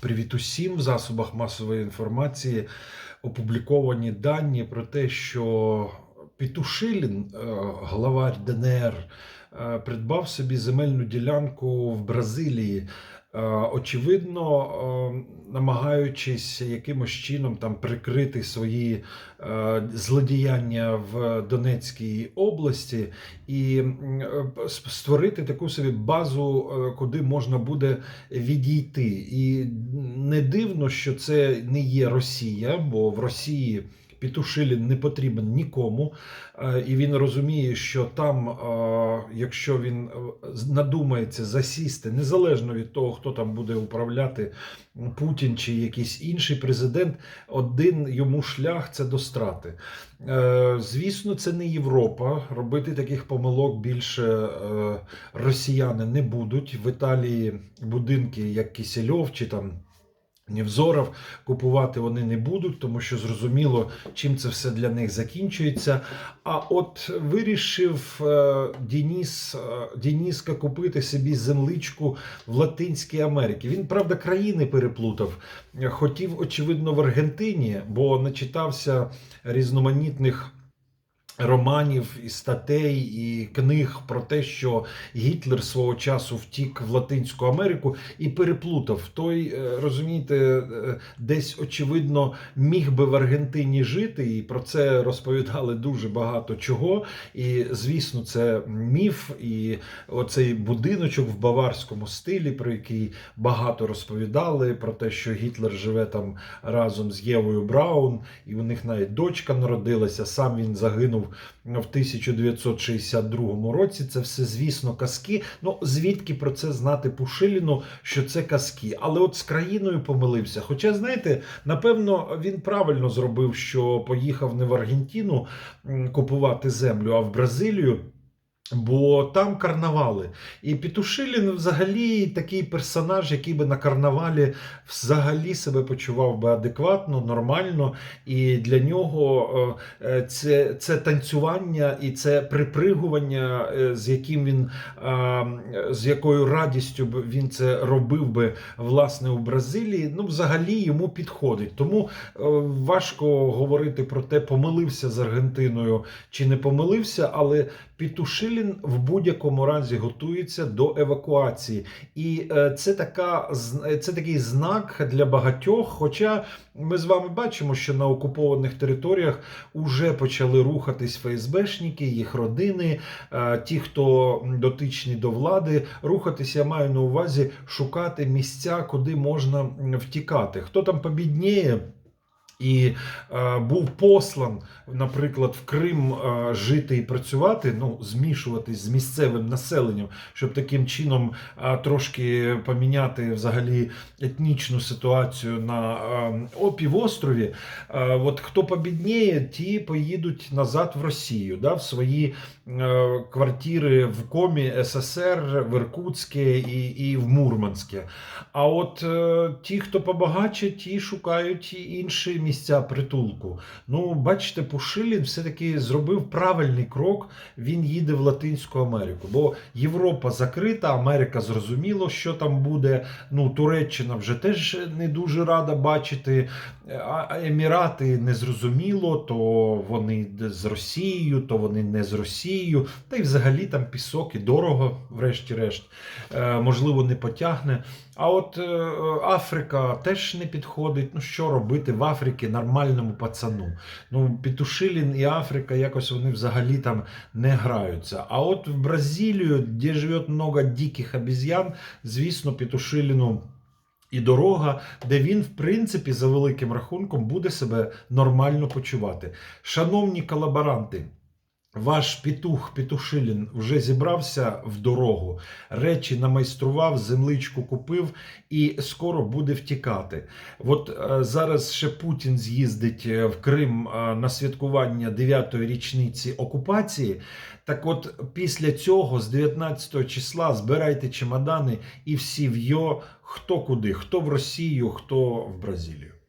Привіт усім в засобах масової інформації опубліковані дані про те, що Пітушилін, е, главарь ДНР, е, придбав собі земельну ділянку в Бразилії. Е, Очевидно, е, намагаючись якимось чином там прикрити свої е, злодіяння в Донецькій області і створити таку собі базу, куди можна буде відійти. І не дивно, що це не є Росія, бо в Росії. Петушилін не потрібен нікому, е, і він розуміє, що там, е, якщо він е, надумається засісти, незалежно від того, хто там буде управляти, Путін чи якийсь інший президент, один йому шлях це до страти. Звісно, це не Європа. Робити таких помилок більше росіяни не будуть. В Італії будинки, як Кисельов чи там. Невзоров купувати вони не будуть, тому що зрозуміло, чим це все для них закінчується. А от вирішив е, Дініс, е, Дініска купити собі земличку в Латинській Америці. Він, правда, країни переплутав. Хотів, очевидно, в Аргентині, бо начитався різноманітних. Романів і статей і книг про те, що Гітлер свого часу втік в Латинську Америку і переплутав. Той, е, розумієте, е, десь очевидно міг би в Аргентині жити, і про це розповідали дуже багато чого. І звісно, це міф. І оцей будиночок в баварському стилі, про який багато розповідали, про те, що Гітлер живе там разом з Євою Браун, і у них навіть дочка народилася. Сам він загинув в 1962 році. Це все, звісно, казки. Ну звідки про це знати Пушиліну, що це казки? Але от з країною помилився. Хоча, знаєте, напевно, він правильно зробив, що поїхав не в Аргентину купувати землю, а в Бразилію. Бо там карнавали. І Петушилін взагалі такий персонаж, який би на карнавалі взагалі себе почував би адекватно, нормально. І для нього е, е, це, це танцювання і це припригування, е, з яким він з якою радістю б він це робив би власне у Бразилії. Ну, взагалі йому підходить. Тому важко говорити про те, помилився з Аргентиною чи не помилився, але Петушилін в будь-якому разі готується до евакуації, і е, це така з- це такий знак для багатьох. Хоча ми з вами бачимо, що на окупованих територіях вже почали рухатись ФСБшники, їх родини, е, ті, хто дотичні до влади, рухатись, я маю на увазі шукати місця, куди можна втікати. Хто там побідніє? І е, був послан, наприклад, в Крим е, жити і працювати, ну змішуватись з місцевим населенням, щоб таким чином е, трошки поміняти взагалі етнічну ситуацію на е, о, півострові. Е, от хто побідніє, ті поїдуть назад в Росію, да, в свої е, квартири в комі СССР, в Іркутське і, і в Мурманське. А от е, ті, хто побагаче, ті шукають інші місця притулку. Ну, бачите, Пушилін все-таки зробив правильний крок. Він їде в Латинську Америку. Бо Європа закрита, Америка зрозуміло, що там буде. Ну, Туреччина вже теж не дуже рада бачити. А Емірати не зрозуміло, то вони з Росією, то вони не з Росією. Та й взагалі там пісок і дорого, врешті-решт. Е, можливо, не потягне. А от е, Африка теж не підходить. Ну що робити в Африці нормальному пацану? Ну, Петушилін і Африка якось вони взагалі там не граються. А от в Бразилію, де живе много диких обезьян, звісно, Петушиліну. І дорога, де він, в принципі, за великим рахунком, буде себе нормально почувати. Шановні колаборанти, ваш петух Петушилін вже зібрався в дорогу, речі намайстрував, земличку купив і скоро буде втікати. От е, зараз ще Путін з'їздить е, в Крим е, на святкування 9-ї річниці окупації. Так от після цього, з 19 числа, збирайте чемодани і всі в йо, хто куди, хто в Росію, хто в Бразилію.